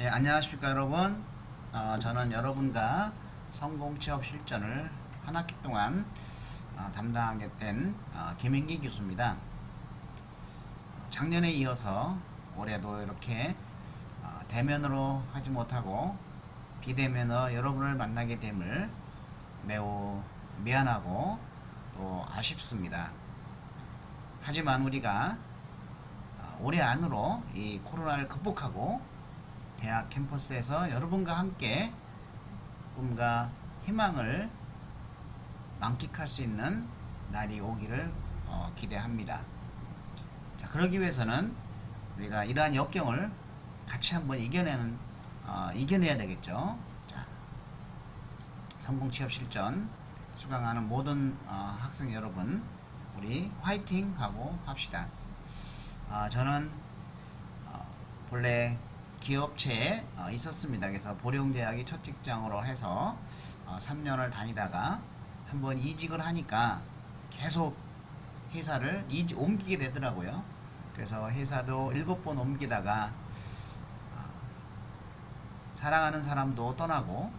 예, 안녕하십니까 여러분. 어, 저는 여러분과 성공 취업 실전을 한 학기 동안 어, 담당하게 된 어, 김인기 교수입니다. 작년에 이어서 올해도 이렇게 어, 대면으로 하지 못하고 비대면으로 여러분을 만나게 됨을 매우 미안하고 또 아쉽습니다. 하지만 우리가 어, 올해 안으로 이 코로나를 극복하고 대학 캠퍼스에서 여러분과 함께 꿈과 희망을 만끽할 수 있는 날이 오기를 어, 기대합니다. 자, 그러기 위해서는 우리가 이러한 역경을 같이 한번 이겨내는 어, 이겨내야 되겠죠. 자, 성공 취업 실전 수강하는 모든 어, 학생 여러분, 우리 화이팅 하고 합시다. 아, 저는 어, 본래 기업체에 어, 있었습니다. 그래서 보령대학이 첫 직장으로 해서 어, 3년을 다니다가 한번 이직을 하니까 계속 회사를 이직, 옮기게 되더라고요. 그래서 회사도 일곱 번 옮기다가 어, 사랑하는 사람도 떠나고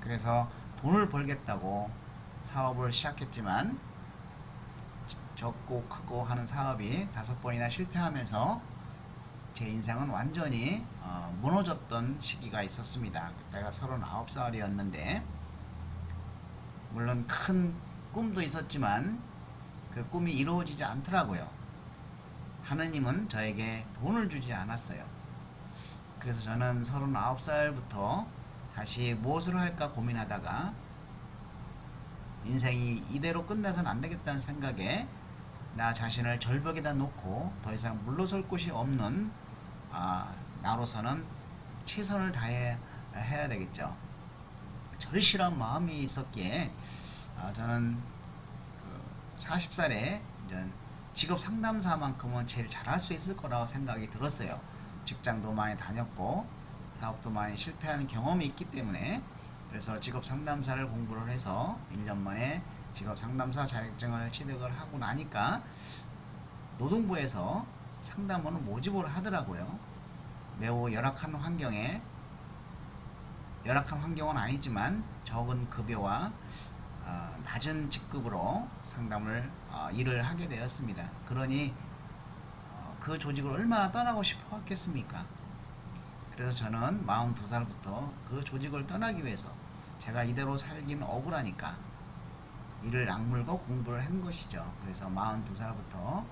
그래서 돈을 벌겠다고 사업을 시작했지만 적고 크고 하는 사업이 다섯 번이나 실패하면서 제 인생은 완전히 어, 무너졌던 시기가 있었습니다. 그때가 39살이었는데 물론 큰 꿈도 있었지만 그 꿈이 이루어지지 않더라고요. 하느님은 저에게 돈을 주지 않았어요. 그래서 저는 39살부터 다시 무엇을 할까 고민하다가 인생이 이대로 끝내서는 안 되겠다는 생각에 나 자신을 절벽에다 놓고 더 이상 물러설 곳이 없는 아, 나로서는 최선을 다해 해야 되겠죠. 절실한 마음이 있었기에 아, 저는 그 40살에 이제 직업 상담사만큼은 제일 잘할 수 있을 거라고 생각이 들었어요. 직장도 많이 다녔고 사업도 많이 실패한 경험이 있기 때문에 그래서 직업 상담사를 공부를 해서 1년 만에 직업 상담사 자격증을 취득을 하고 나니까 노동부에서 상담원을 모집을 하더라고요. 매우 열악한 환경에 열악한 환경은 아니지만 적은 급여와 어, 낮은 직급으로 상담을 어, 일을 하게 되었습니다. 그러니 어, 그 조직을 얼마나 떠나고 싶어 했겠습니까? 그래서 저는 42살부터 그 조직을 떠나기 위해서 제가 이대로 살긴 억울하니까 이를 악물고 공부를 한 것이죠. 그래서 42살부터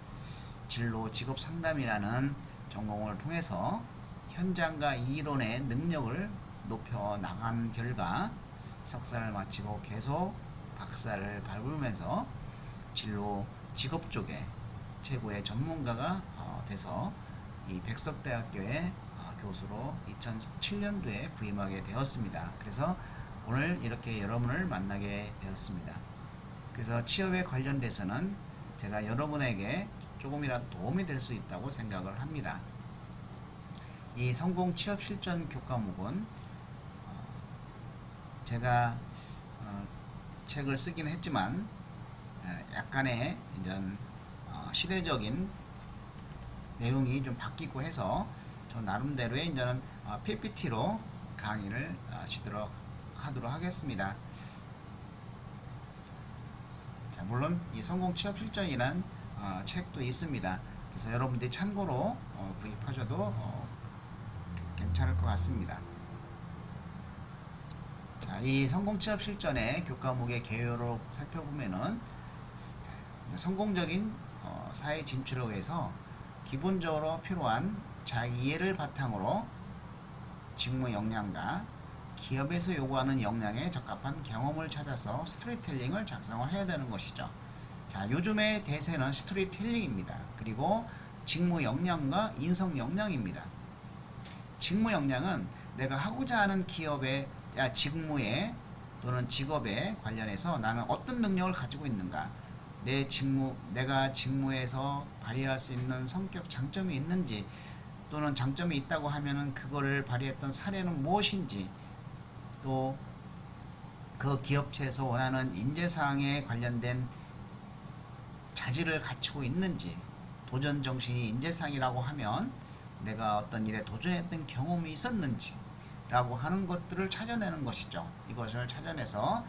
진로 직업 상담이라는 전공을 통해서 현장과 이론의 능력을 높여 나간 결과 석사를 마치고 계속 박사를 밟으면서 진로 직업 쪽에 최고의 전문가가 어, 돼서 이 백석대학교의 어, 교수로 2007년도에 부임하게 되었습니다. 그래서 오늘 이렇게 여러분을 만나게 되었습니다. 그래서 취업에 관련돼서는 제가 여러분에게 조금이라도 도움이 될 수 있다고 생각을 합니다. 이 성공 취업 실전 교과목은 어, 제가 어, 책을 쓰긴 했지만 에, 약간의 어, 시대적인 내용이 좀 바뀌고 해서 저 나름대로의 이제는 어, PPT로 강의를 어, 시도록 하도록 하겠습니다. 자, 물론 이 성공 취업 실전이란 어, 책도 있습니다. 그래서 여러분들이 참고로 어, 구입하셔도 어, 괜찮을 것 같습니다. 자, 이 성공 취업 실전의 교과목의 개요로 살펴보면은 성공적인 어, 사회 진출을 위해서 기본적으로 필요한 자기 이해를 바탕으로 직무 역량과 기업에서 요구하는 역량에 적합한 경험을 찾아서 스토리텔링을 작성을 해야 되는 것이죠. 자, 요즘의 대세는 스토리텔링입니다. 그리고 직무 역량과 인성 역량입니다. 직무 역량은 내가 하고자 하는 기업의 야, 직무에 또는 직업에 관련해서 나는 어떤 능력을 가지고 있는가 내 직무 내가 직무에서 발휘할 수 있는 성격 장점이 있는지 또는 장점이 있다고 하면은 그거를 발휘했던 사례는 무엇인지 또 그 기업체에서 원하는 인재 사항에 관련된 자질을 갖추고 있는지 도전 정신이 인재상이라고 하면 내가 어떤 일에 도전했던 경험이 있었는지 라고 하는 것들을 찾아내는 것이죠. 이것을 찾아내서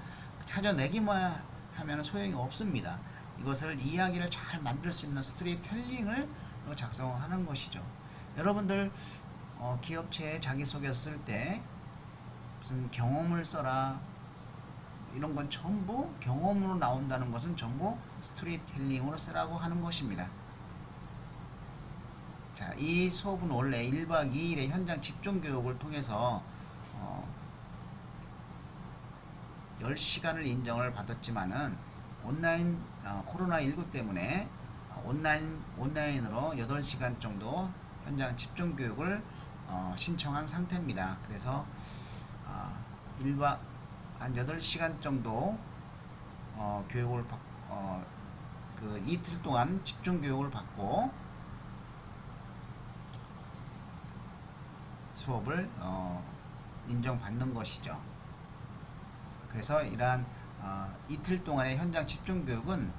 찾아내기만 하면 소용이 없습니다. 이것을 이야기를 잘 만들 수 있는 스토리텔링을 작성하는 것이죠. 여러분들 어, 기업체에 자기소개 쓸 때 무슨 경험을 써라 이런 건 전부 경험으로 나온다는 것은 전부 스토리텔링으로 쓰라고 하는 것입니다. 자, 이 수업은 원래 1박 2일의 현장 집중 교육을 통해서 어, 10시간을 인정을 받았지만은 온라인 어, 코로나19 때문에 어, 온라인 온라인으로 8시간 정도 현장 집중 교육을 어, 신청한 상태입니다. 그래서 어, 1박 한 8시간 정도 어, 교육을 받, 어, 그 이틀 동안 집중 교육을 받고 수업을 어, 인정받는 것이죠. 그래서 이러한 어, 이틀 동안의 현장 집중 교육은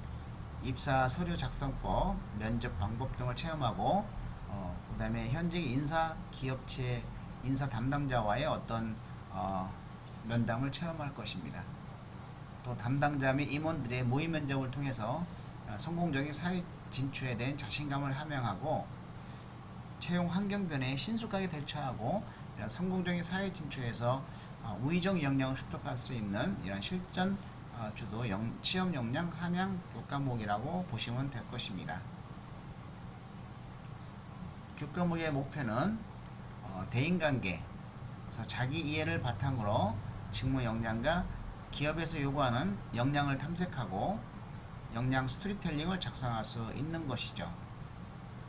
입사 서류 작성법, 면접 방법 등을 체험하고 어, 그다음에 현직 인사 기업체 인사 담당자와의 어떤 어, 면담을 체험할 것입니다. 또 담당자 및 임원들의 모의 면접을 통해서 어, 성공적인 사회 진출에 대한 자신감을 함양하고 채용 환경 변화에 신속하게 대처하고 이런 성공적인 사회 진출에서 어, 우위적 역량을 습득할 수 있는 이런 실전 어, 주도 영, 취업 역량 함양 교과목이라고 보시면 될 것입니다. 교과목의 목표는 어, 대인관계, 그래서 자기 이해를 바탕으로 직무 역량과 기업에서 요구하는 역량을 탐색하고 역량 스토리텔링을 작성할 수 있는 것이죠.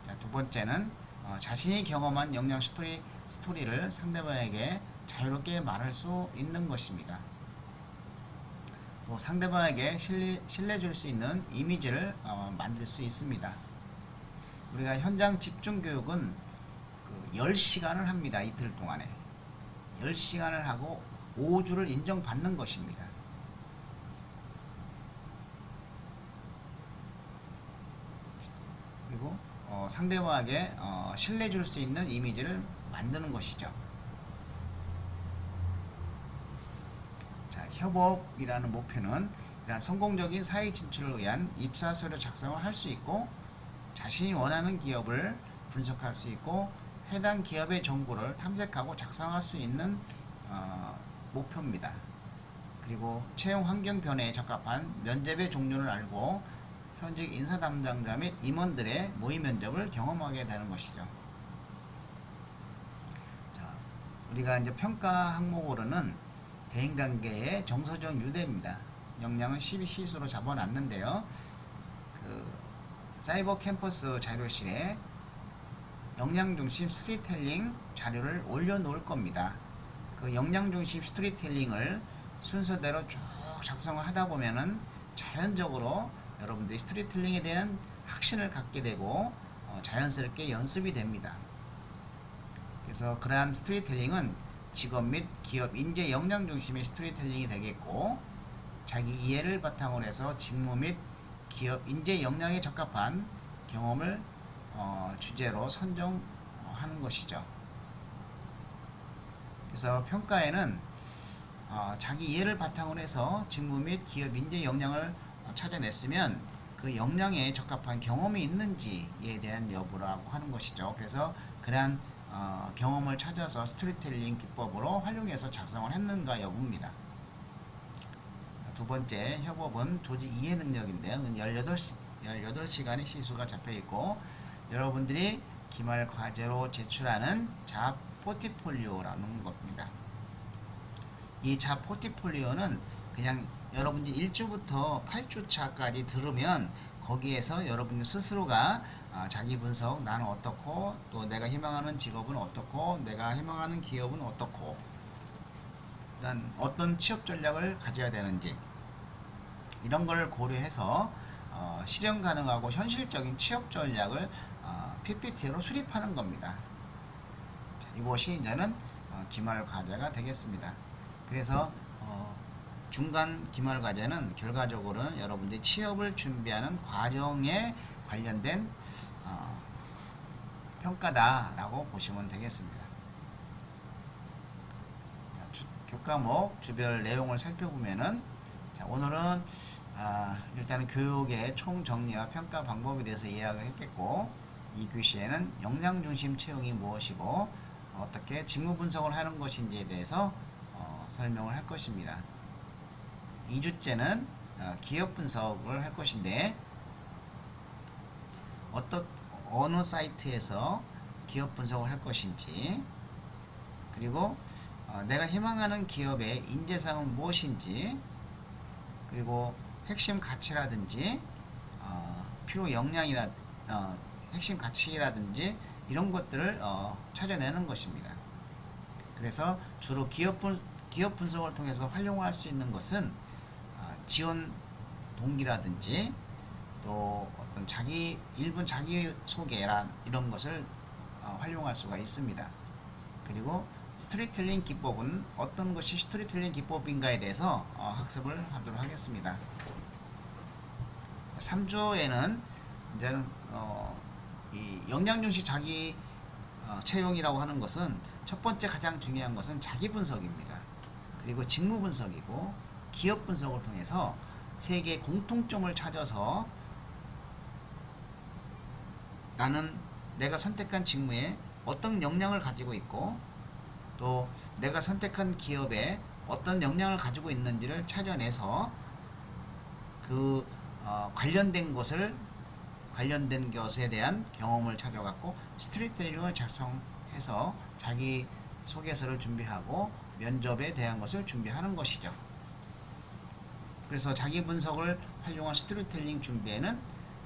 자, 두 번째는 어, 자신이 경험한 역량 스토리 스토리를 상대방에게 자유롭게 말할 수 있는 것입니다. 또 상대방에게 신뢰, 신뢰 줄 수 있는 이미지를 어, 만들 수 있습니다. 우리가 현장 집중 교육은 그 10시간을 합니다. 이틀 동안에. 10시간을 하고 5주를 인정받는 것입니다. 그리고 어, 상대방에게 어, 신뢰 줄 수 있는 이미지를 만드는 것이죠. 자, 협업이라는 목표는 이러한 성공적인 사회 진출을 위한 입사 서류 작성을 할 수 있고 자신이 원하는 기업을 분석할 수 있고 해당 기업의 정보를 탐색하고 작성할 수 있는 어, 목표입니다. 그리고 채용 환경 변화에 적합한 면접의 종류를 알고 현직 인사 담당자 및 임원들의 모의 면접을 경험하게 되는 것이죠. 자, 우리가 이제 평가 항목으로는 대인관계의 정서적 유대입니다. 역량은 12시수로 잡아놨는데요. 그 사이버 캠퍼스 자료실에 역량 중심 스토리텔링 자료를 올려놓을 겁니다. 그 역량 중심 스토리텔링을 순서대로 쭉 작성을 하다 보면은 자연적으로 여러분들이 스토리텔링에 대한 확신을 갖게 되고 어, 자연스럽게 연습이 됩니다. 그래서 그러한 스토리텔링은 직업 및 기업 인재 역량 중심의 스토리텔링이 되겠고 자기 이해를 바탕으로 해서 직무 및 기업 인재 역량에 적합한 경험을 어, 주제로 선정하는 것이죠. 그래서 평가에는 어, 자기 이해를 바탕으로 해서 직무 및 기업 인재 역량을 어, 찾아냈으면 그 역량에 적합한 경험이 있는지에 대한 여부라고 하는 것이죠. 그래서 그러한 어, 경험을 찾아서 스토리텔링 기법으로 활용해서 작성을 했는가 여부입니다. 두 번째 협업은 조직 이해 능력인데요. 18시, 18시간의 시수가 잡혀 있고 여러분들이 기말 과제로 제출하는 잡 포트폴리오라는 겁니다. 이잡 포트폴리오는 그냥 여러분이 1주부터 8주차까지 들으면 거기에서 여러분 스스로가 아, 자기 분석 나는 어떻고 또 내가 희망하는 직업은 어떻고 내가 희망하는 기업은 어떻고 일단 어떤 취업 전략을 가져야 되는지 이런 걸 고려해서 어, 실현 가능하고 현실적인 취업 전략을 어, PPT로 수립하는 겁니다. 자, 이것이 이제는 어, 기말 과제가 되겠습니다. 그래서 어, 중간 기말 과제는 결과적으로는 여러분들이 취업을 준비하는 과정에 관련된 어, 평가다라고 보시면 되겠습니다. 자, 주- 교과목 주별 내용을 살펴보면은 자, 오늘은 아, 일단은 교육의 총 정리와 평가 방법에 대해서 이야기를 했겠고 이 교시에는 역량 중심 채용이 무엇이고 어떻게 직무 분석을 하는 것인지에 대해서 어, 설명을 할 것입니다. 2주째는 어, 기업 분석을 할 것인데 어떤 어느 사이트에서 기업 분석을 할 것인지 그리고 어, 내가 희망하는 기업의 인재상은 무엇인지 그리고 핵심 가치라든지 어, 필요 역량이라 어, 핵심 가치라든지 이런 것들을 어, 찾아내는 것입니다. 그래서 주로 기업 분 기업 분석을 통해서 활용할 수 있는 것은 어, 지원 동기라든지 또 어떤 자기 일본 자기 소개란 이런 것을 어, 활용할 수가 있습니다. 그리고 스토리텔링 기법은 어떤 것이 스토리텔링 기법인가에 대해서 어, 학습을 하도록 하겠습니다. 3주에는 이제는 어, 이 역량중시 자기 어, 채용이라고 하는 것은 첫 번째 가장 중요한 것은 자기 분석입니다. 그리고 직무 분석이고 기업 분석을 통해서 세 개의 공통점을 찾아서 나는 내가 선택한 직무에 어떤 역량을 가지고 있고 또 내가 선택한 기업에 어떤 역량을 가지고 있는지를 찾아내서 그 어, 관련된 것을 관련된 것에 대한 경험을 찾아갖고 스트리테링을 작성해서 자기 소개서를 준비하고 면접에 대한 것을 준비하는 것이죠. 그래서 자기 분석을 활용한 스토리텔링 준비에는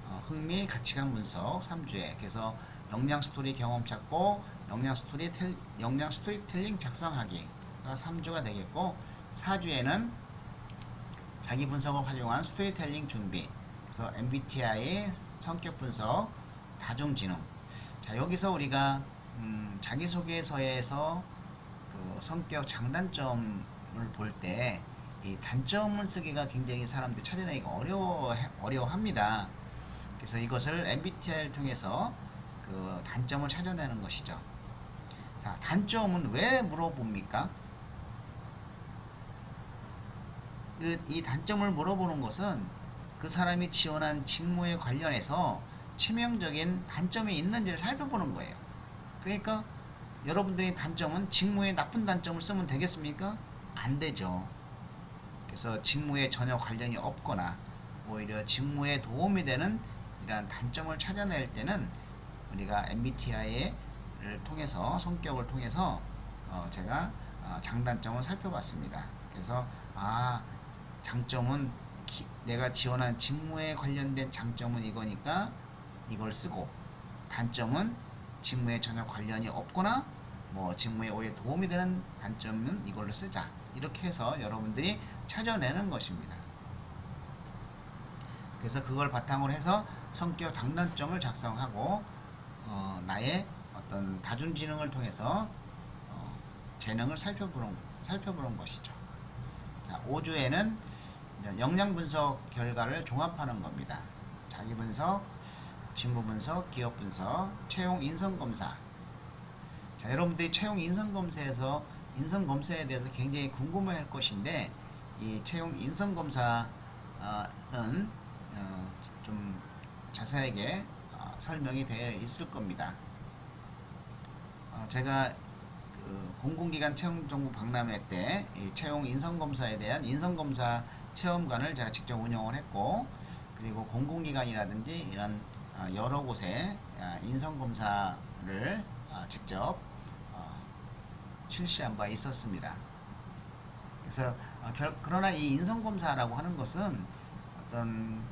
어, 흥미 가치관 분석 3주에 그래서 역량 스토리 경험 찾고 역량 스토리 텔 역량 스토리텔링 작성하기가 3주가 되겠고 4주에는 자기 분석을 활용한 스토리텔링 준비 그래서 MBTI 성격 분석 다중 지능 자 여기서 우리가 음, 자기 소개서에서 그 성격 장단점을 볼 때 이 단점을 쓰기가 굉장히 사람들이 찾아내기가 어려워 어려워합니다. 그래서 이것을 MBTI를 통해서 그 단점을 찾아내는 것이죠. 자, 단점은 왜 물어봅니까? 그, 이 단점을 물어보는 것은 그 사람이 지원한 직무에 관련해서 치명적인 단점이 있는지를 살펴보는 거예요. 그러니까 여러분들의 단점은 직무에 나쁜 단점을 쓰면 되겠습니까? 안 되죠. 그래서 직무에 전혀 관련이 없거나 오히려 직무에 도움이 되는 이러한 단점을 찾아낼 때는 우리가 MBTI를 통해서 성격을 통해서 어 제가 어 장단점을 살펴봤습니다. 그래서 아 장점은 기, 내가 지원한 직무에 관련된 장점은 이거니까 이걸 쓰고 단점은 직무에 전혀 관련이 없거나 뭐 직무에 오히려 도움이 되는 단점은 이걸로 쓰자 이렇게 해서 여러분들이 찾아내는 것입니다. 그래서 그걸 바탕으로 해서 성격 장단점을 작성하고 어, 나의 어떤 다중지능을 통해서 어, 재능을 살펴보는 살펴보는 것이죠. 자, 5주에는 역량 분석 결과를 종합하는 겁니다. 자기 분석, 직무 분석, 기업 분석, 채용 인성 검사. 자, 여러분들이 채용 인성 검사에서 인성 검사에 대해서 굉장히 궁금해할 것인데 이 채용 인성 검사는 어, 좀 자세하게 어, 설명이 되어 있을 겁니다. 어, 제가 그 공공기관 채용 정보 박람회 때이 채용 인성 검사에 대한 인성 검사 체험관을 제가 직접 운영을 했고 그리고 공공기관이라든지 이런 어, 여러 곳에 아, 인성검사를 아, 직접 어, 실시한 바 있었습니다. 그래서 그러나 이 인성검사라고 하는 것은 어떤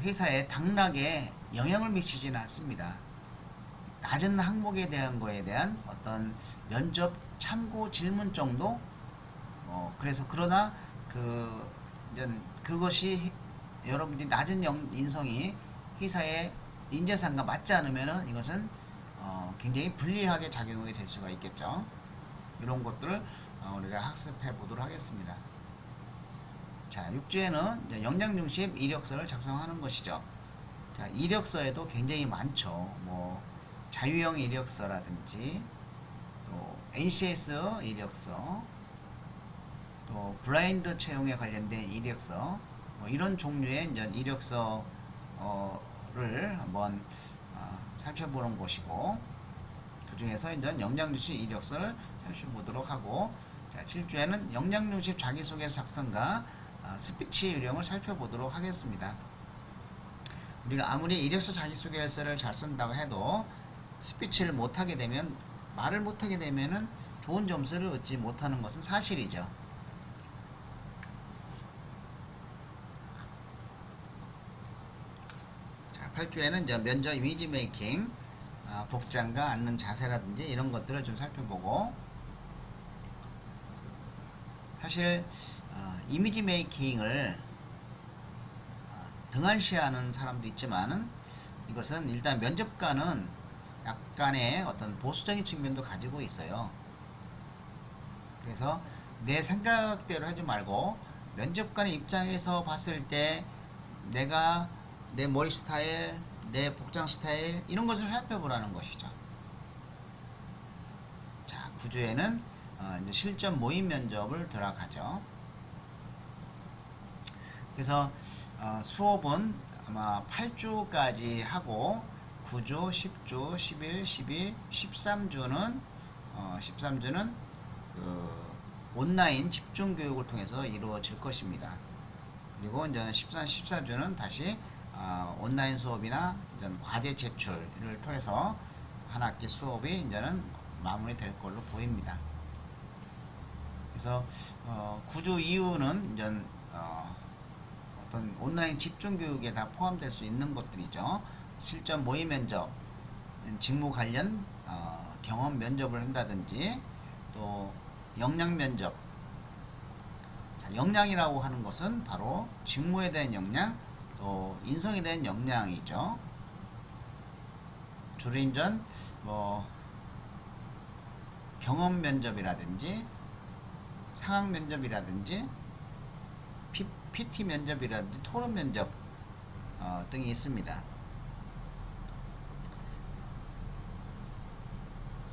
회사의 당락에 영향을 미치지는 않습니다. 낮은 항목에 대한 거에 대한 어떤 면접 참고 질문 정도 어 그래서 그러나 그 그것이 여러분들이 낮은 영, 인성이 회사의 인재상과 맞지 않으면은 이것은 어 굉장히 불리하게 작용이 될 수가 있겠죠. 이런 것들을 어 우리가 학습해 보도록 하겠습니다. 자, 6주에는 역량 중심 이력서를 작성하는 것이죠. 자, 이력서에도 굉장히 많죠. 뭐 자유형 이력서라든지 또 NCS 이력서 또 블라인드 채용에 관련된 이력서 뭐 이런 종류의 이제 이력서를 한번 아, 살펴보는 곳이고 그 중에서 이제 역량중심 이력서를 살펴보도록 하고 자, 7주에는 역량중심 자기소개 작성과 아, 스피치 요령을 살펴보도록 하겠습니다. 우리가 아무리 이력서 자기소개서를 잘 쓴다고 해도 스피치를 못하게 되면 말을 못하게 되면은 좋은 점수를 얻지 못하는 것은 사실이죠. 8주에는 이제 면접 이미지 메이킹, 아, 복장과 앉는 자세라든지 이런 것들을 좀 살펴보고 사실 아, 이미지 메이킹을 아, 등한시하는 사람도 있지만은 이것은 일단 면접관은 약간의 어떤 보수적인 측면도 가지고 있어요. 그래서 내 생각대로 하지 말고 면접관의 입장에서 봤을 때 내가 내 머리 스타일, 내 복장 스타일 이런 것을 살펴보라는 것이죠. 자, 구조에는 어, 이제 실전 모의 면접을 들어가죠. 그래서 어, 수업은 아마 8주까지 하고 9주, 10주, 11, 12, 13주는 어, 13주는 그 온라인 집중 교육을 통해서 이루어질 것입니다. 그리고 이제 13, 14주는 다시 어, 온라인 수업이나 이제 과제 제출을 통해서 한 학기 수업이 이제는 마무리될 걸로 보입니다. 그래서 어, 9주 이후는 이제 어, 어떤 온라인 집중 교육에 다 포함될 수 있는 것들이죠. 실전 모의 면접, 직무 관련 어, 경험 면접을 한다든지 또 역량 면접. 자, 역량이라고 하는 것은 바로 직무에 대한 역량, 또 인성에 대한 역량이죠. 주로 인전 뭐 경험 면접이라든지 상황 면접이라든지 P, PT 면접이라든지 토론 면접 어, 등이 있습니다.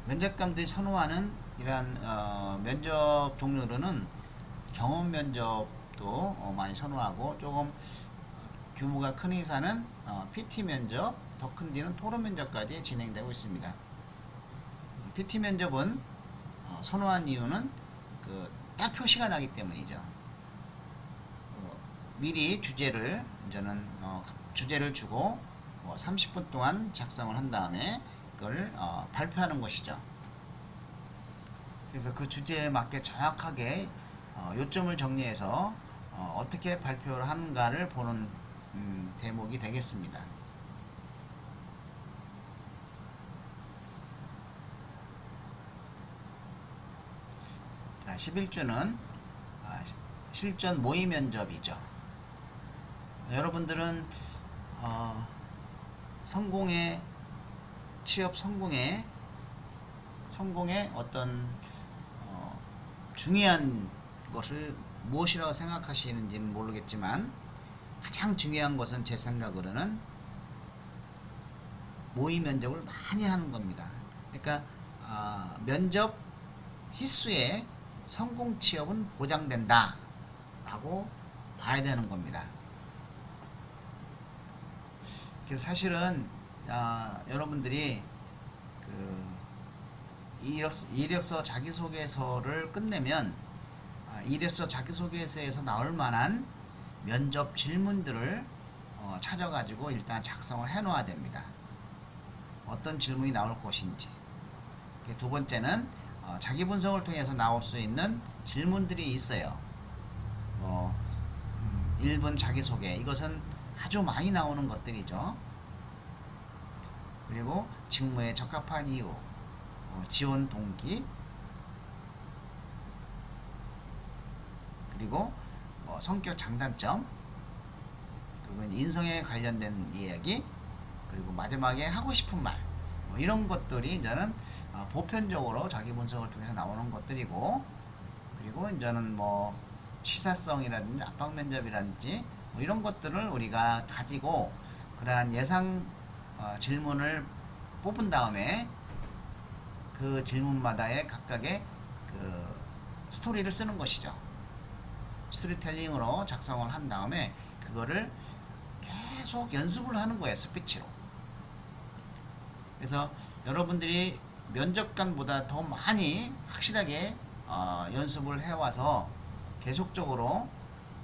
면접관들이 선호하는 이러한 어, 면접 종류로는 경험 면접도 어, 많이 선호하고 조금 규모가 큰 회사는 어, PT 면접, 더큰 데는 토론 면접까지 진행되고 있습니다. PT 면접은 어, 선호한 이유는 그 딱 표시가 나기 때문이죠. 어, 미리 주제를 이제는 어, 주제를 주고 뭐 30분 동안 작성을 한 다음에 그걸 어, 발표하는 것이죠. 그래서 그 주제에 맞게 정확하게 어, 요점을 정리해서 어, 어떻게 발표를 하는가를 보는 음, 대목이 되겠습니다. 자, 11주는 아, 실전 모의 면접이죠. 여러분들은 어, 성공의 취업 성공의 성공의 어떤 어, 중요한 것을 무엇이라고 생각하시는지는 모르겠지만 가장 중요한 것은 제 생각으로는 모의 면접을 많이 하는 겁니다. 그러니까 아, 면접 휘수에 성공 취업은 보장된다라고 봐야 되는 겁니다. 그래서 사실은 아, 여러분들이 그 이력서, 이력서 자기소개서를 끝내면 아, 이력서 자기소개서에서 나올 만한 면접 질문들을 어, 찾아가지고 일단 작성을 해 놓아야 됩니다. 어떤 질문이 나올 것인지. 그두 번째는 어, 자기 분석을 통해서 나올 수 있는 질문들이 있어요. 뭐 음, 1분 자기소개 이것은 아주 많이 나오는 것들이죠. 그리고 직무에 적합한 이유, 어, 지원 동기, 그리고 뭐 성격 장단점, 그리고 인성에 관련된 이야기, 그리고 마지막에 하고 싶은 말, 뭐 이런 것들이 이제는 어, 보편적으로 자기 분석을 통해서 나오는 것들이고, 그리고 이제는 뭐 시사성이라든지 압박 면접이라든지 뭐 이런 것들을 우리가 가지고 그러한 예상 어, 질문을 뽑은 다음에 그 질문마다의 각각의 그 스토리를 쓰는 것이죠. 스토리텔링으로 작성을 한 다음에 그거를 계속 연습을 하는 거예요. 스피치로. 그래서 여러분들이 면접관보다 더 많이 확실하게 어, 연습을 해와서 계속적으로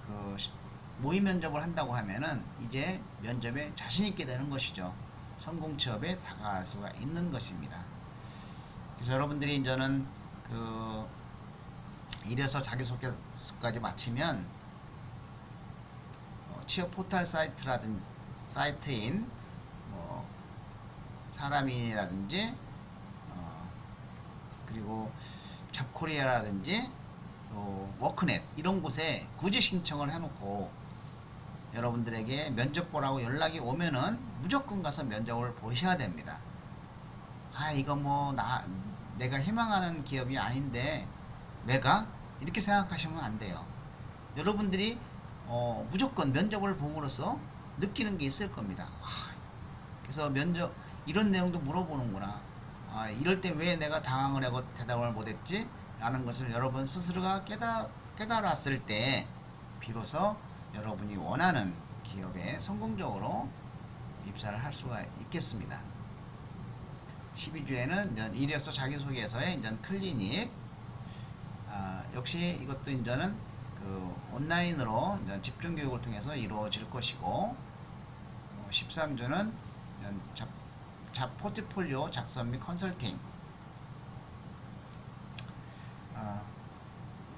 그 시- 모의 면접을 한다고 하면은 이제 면접에 자신 있게 되는 것이죠. 성공 취업에 다가갈 수가 있는 것입니다. 그래서 여러분들이 이제는 그 이래서 자기소개서까지 마치면 어, 취업 포털 사이트라든 사이트인 뭐 사람이라든지 어, 그리고 잡코리아라든지 또 워크넷 이런 곳에 굳이 신청을 해놓고 여러분들에게 면접 보라고 연락이 오면은 무조건 가서 면접을 보셔야 됩니다. 아 이거 뭐 나 내가 희망하는 기업이 아닌데 왜가 이렇게 생각하시면 안 돼요. 여러분들이 어, 무조건 면접을 봄으로써 느끼는 게 있을 겁니다. 아, 그래서 면접 이런 내용도 물어보는구나. 아, 이럴 때 왜 내가 당황을 하고 대답을 못했지? 라는 것을 여러분 스스로가 깨달, 깨달았을 때 비로소 여러분이 원하는 기업에 성공적으로 입사를 할 수가 있겠습니다. 12주에는 이제 이력서 자기소개서의 이제 클리닉 아, 역시 이것도 이제는 그 온라인으로 이제 집중 교육을 통해서 이루어질 것이고 어, 13주는 잡, 잡 포트폴리오 작성 및 컨설팅. 아,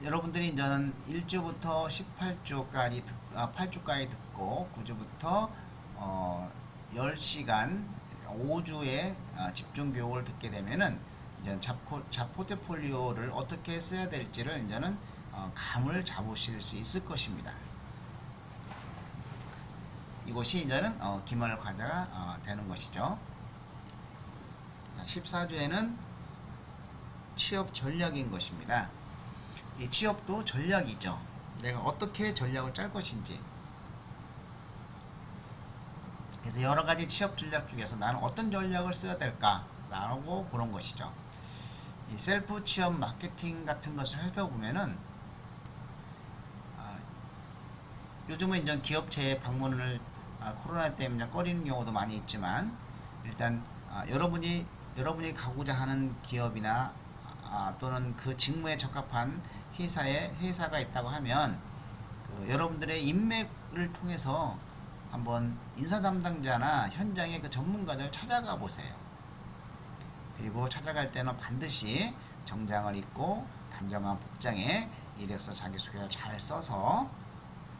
여러분들이 이제는 1주부터 18주까지 듣, 아, 8주까지 듣고 9주부터 어, 10시간 5주의 아, 집중 교육을 듣게 되면은 이제 잡코, 잡 포트폴리오를 어떻게 써야 될지를 이제는 어, 감을 잡으실 수 있을 것입니다. 이것이 이제는 어, 기말 과제가 어, 되는 것이죠. 14주에는 취업 전략인 것입니다. 이 취업도 전략이죠. 내가 어떻게 전략을 짤 것인지. 그래서 여러 가지 취업 전략 중에서 나는 어떤 전략을 써야 될까라고 보는 것이죠. 이 셀프 취업 마케팅 같은 것을 살펴보면은 아, 요즘은 이제 기업체에 방문을 아, 코로나 때문에 꺼리는 경우도 많이 있지만 일단 아, 여러분이 여러분이 가고자 하는 기업이나 아, 또는 그 직무에 적합한 회사에 회사가 있다고 하면 그 여러분들의 인맥을 통해서 한번 인사 담당자나 현장의 그 전문가들 찾아가 보세요. 그리고 찾아갈 때는 반드시 정장을 입고 단정한 복장에 이력서 자기소개를 잘 써서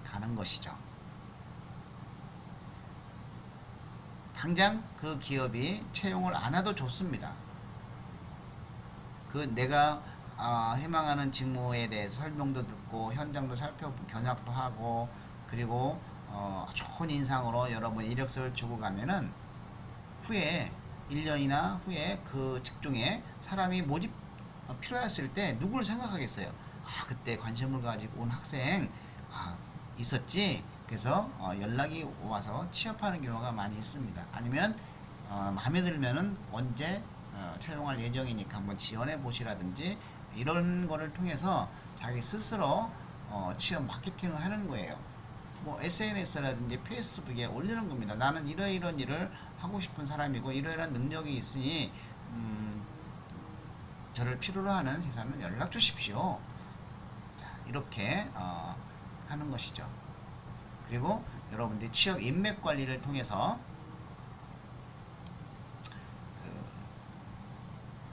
가는 것이죠. 당장 그 기업이 채용을 안 해도 좋습니다. 그 내가 아, 희망하는 직무에 대해서 설명도 듣고 현장도 살펴보고 견학도 하고 그리고 어, 좋은 인상으로 여러분 이력서를 주고 가면은 후에 1년이나 후에 그 직종에 사람이 모집 어, 필요했을 때 누구를 생각하겠어요? 아 그때 관심을 가지고 온 학생 아, 있었지. 그래서 어, 연락이 와서 취업하는 경우가 많이 있습니다. 아니면 어, 마음에 들면은 언제 어, 채용할 예정이니까 한번 지원해 보시라든지 이런 거를 통해서 자기 스스로 어, 취업 마케팅을 하는 거예요. 뭐 SNS라든지 페이스북에 올리는 겁니다. 나는 이러이런 일을 하고 싶은 사람이고 이러이러한 능력이 있으니 음, 저를 필요로 하는 회사는 연락 주십시오. 자, 이렇게 어, 하는 것이죠. 그리고 여러분들이 취업 인맥 관리를 통해서 그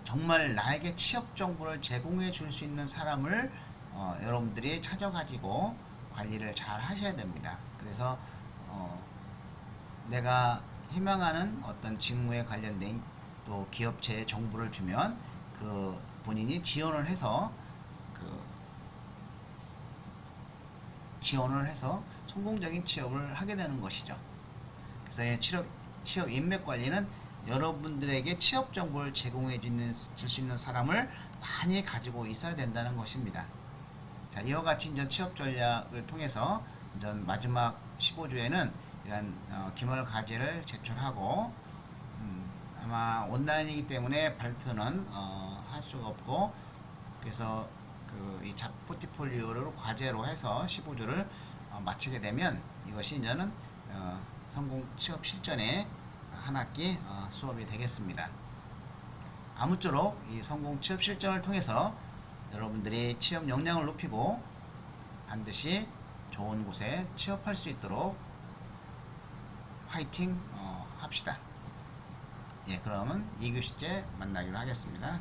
정말 나에게 취업 정보를 제공해 줄 수 있는 사람을 어, 여러분들이 찾아가지고 관리를 잘 하셔야 됩니다. 그래서 어, 내가 희망하는 어떤 직무에 관련된 또 기업체의 정보를 주면 그 본인이 지원을 해서 그 지원을 해서 성공적인 취업을 하게 되는 것이죠. 그래서 이 취업 취업 인맥 관리는 여러분들에게 취업 정보를 제공해 주는 줄 수 있는 사람을 많이 가지고 있어야 된다는 것입니다. 자, 이와 같이 이제 취업 전략을 통해서 이제 마지막 15주에는 이런 어, 기말 과제를 제출하고 음, 아마 온라인이기 때문에 발표는 어, 할 수가 없고 그래서 그 이 포트폴리오를 과제로 해서 15주를 어, 마치게 되면 이것이 이제는 어, 성공 취업 실전의 한 학기 어, 수업이 되겠습니다. 아무쪼록 이 성공 취업 실전을 통해서 여러분들이 취업 역량을 높이고 반드시 좋은 곳에 취업할 수 있도록 화이팅 어, 합시다. 예, 그러면 2교시째 만나기로 하겠습니다.